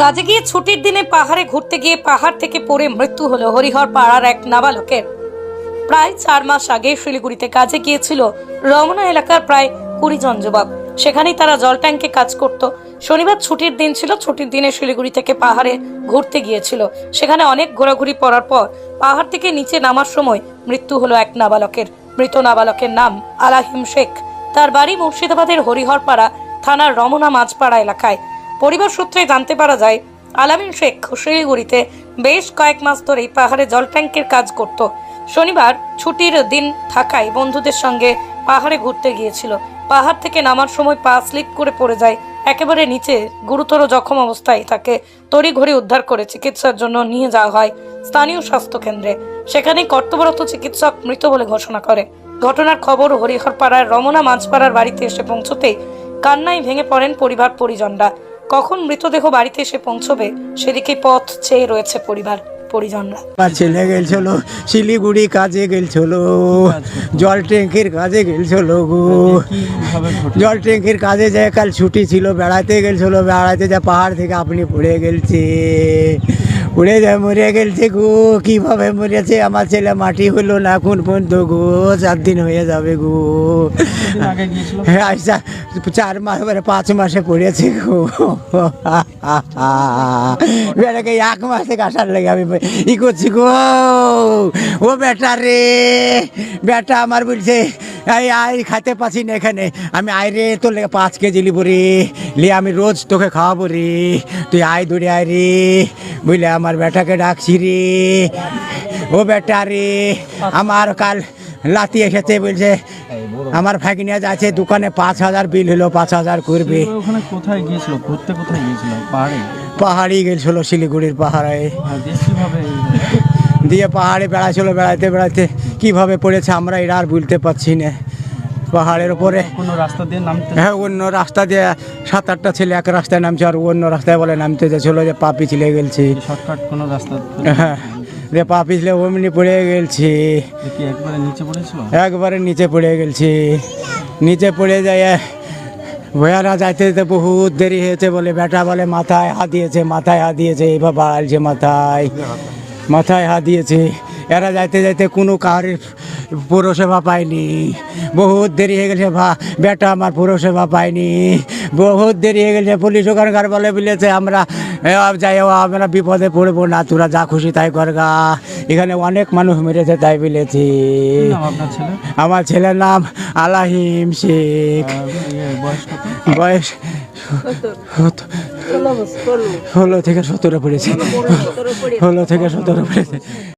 কাজে গিয়ে ছুটির দিনে পাহাড়ে ঘুরতে গিয়ে পাহাড় থেকে পড়ে মৃত্যু হলো হরিহর পাড়ার এক নাবালকের। প্রায় চার মাস আগে শিলিগুড়িতে কাজে গিয়েছিল রমনা এলাকার প্রায় কুড়ি জন যুবক। সেখানেই তারা জল ট্যাঙ্কে কাজ করত। শনিবার ছুটির দিন ছিল, ছুটির দিনে শিলিগুড়ি থেকে পাহাড়ে ঘুরতে গিয়েছিল। সেখানে অনেক ঘোরাঘুরি পড়ার পর পাহাড় থেকে নিচে নামার সময় মৃত্যু হলো এক নাবালকের। মৃত নাবালকের নাম আলাহিম শেখ। তার বাড়ি মুর্শিদাবাদের হরিহরপাড়া থানার রমনা মাঝপাড়া এলাকায়। পরিবার সূত্রে জানতে পারা যায়, আলামিন শেখ শিলিগুড়িতে বেশ কয়েক মাস ধরেই পাহাড়ে জল ট্যাঙ্কের কাজ করত। শনিবার ছুটির দিন থাকায় বন্ধুদের সঙ্গে পাহাড়ে ঘুরতে গিয়েছিল। পাহাড় থেকে নামার সময় পা স্লিপ করে পড়ে যায়, একেবারে নিচে গুরুতর জখম অবস্থায় তাকে তড়িঘড়ি উদ্ধার করে চিকিৎসার জন্য নিয়ে যাওয়া হয় স্থানীয় স্বাস্থ্য কেন্দ্রে সেখানেই কর্তব্যরত চিকিৎসক মৃত বলে ঘোষণা করে। ঘটনার খবর হরিহরপাড়ার রমনা মাঝপাড়ার বাড়িতে এসে পৌঁছতেই কান্নায় ভেঙে পড়েন পরিবার পরিজনরা কখন মৃতদেহ বাড়িতে এসে পৌঁছবে সেদিকে পথ চেয়ে রয়েছে পরিবার। পরিজনরা। আমার ছেলে গেছিল শিলিগুড়ি কাজে গেছিল জল ট্যাঙ্কির কাজে গেছিল গো। জল ট্যাঙ্কির কাজে যায় কাল ছুটি ছিল বেড়াতে গেছিল বেড়াতে যা পাহাড় থেকে আপনি পড়ে গেলছে। উড়ে যায় মরে গেলছে গো কীভাবে মরেছে? আমার ছেলে মাটি হলো না এখন পর্যন্ত গো চার দিন হয়ে যাবে গো। হ্যাঁ আচ্ছা চার মাস মানে পাঁচ মাসে পড়েছে গো। বেটাকে এক মাস থেকে আসার লেগে আমি ই করছি গো ও বেটা রে, বেটা আমার বলছে, এই আই, খাইতে পাচ্ছি না এখানে। আমি আয় রে, তোর লেগে পাঁচ কেজি লিব রে। লে, আমি রোজ তোকে খাওয়াবো রে। তুই আয় দৌড়ে আয় রে। বুঝলে, আমার বেটাকে ডাকছি রে। ও বেটা রে, আমার কাল লাতি এসেছে, বলছে, আমার ভাগিনিয়া যাচ্ছে দোকানে পাঁচ হাজার বিল হলো, পাঁচ হাজার করবে। ওখানে কোথায় গিয়েছিল? ঘুরতে কোথায় গিয়েছিল? পাহাড়ে? পাহাড়ি গেছিল শিলিগুড়ির পাহাড়ে। দিয়ে পাহাড়ে বেড়াচ্ছিল বেড়াতে বেড়াতে কীভাবে পড়েছে আমরা এরা আর বুঝতে পারছি না। পাহাড়ের উপরে কোনো রাস্তা দিয়ে নামতে? হ্যাঁ অন্য রাস্তা দিয়ে সাত আটটা ছেলে এক রাস্তায় নামছে আর অন্য রাস্তায় বলে নামতে যাচ্ছিল যে পা পিছলে গেলছে। শর্টকাট কোনো রাস্তা হ্যাঁ যে পা পিছলে অমনি পড়ে গেলছে। একবারে নিচে পড়েছিল? একবারে নিচে পড়ে গেলছি। নিচে পড়ে যায় ভয়ারা যাইতে যেতে বহুত দেরি হয়েছে বলে বেটা বলে, মাথায় হাত দিয়েছে, মাথায় হাত দিয়েছে এইভাবে বাড়ালছে মাথায় মাথায় হাত দিয়েছে। এরা যাইতে যাইতে কোনো কারের পৌরসেবা পায়নি। বহুত দেরি হয়ে গেছে ভা বেটা আমার পৌরসেবা পায়নি। বহুত দেরি হয়ে গেছে পুলিশ ওখানকার বলে বলেছে আমরা এ, যাই আমরা বিপদে পড়ব না তোরা যা খুশি তাই করগা এখানে অনেক মানুষ মেরেছে তাই বলেছি। আমার ছেলের নাম আলাহিম শেখ। বয়স কত? ষোলো থেকে সতেরো পড়েছে। ষোলো থেকে সতেরো পড়েছে।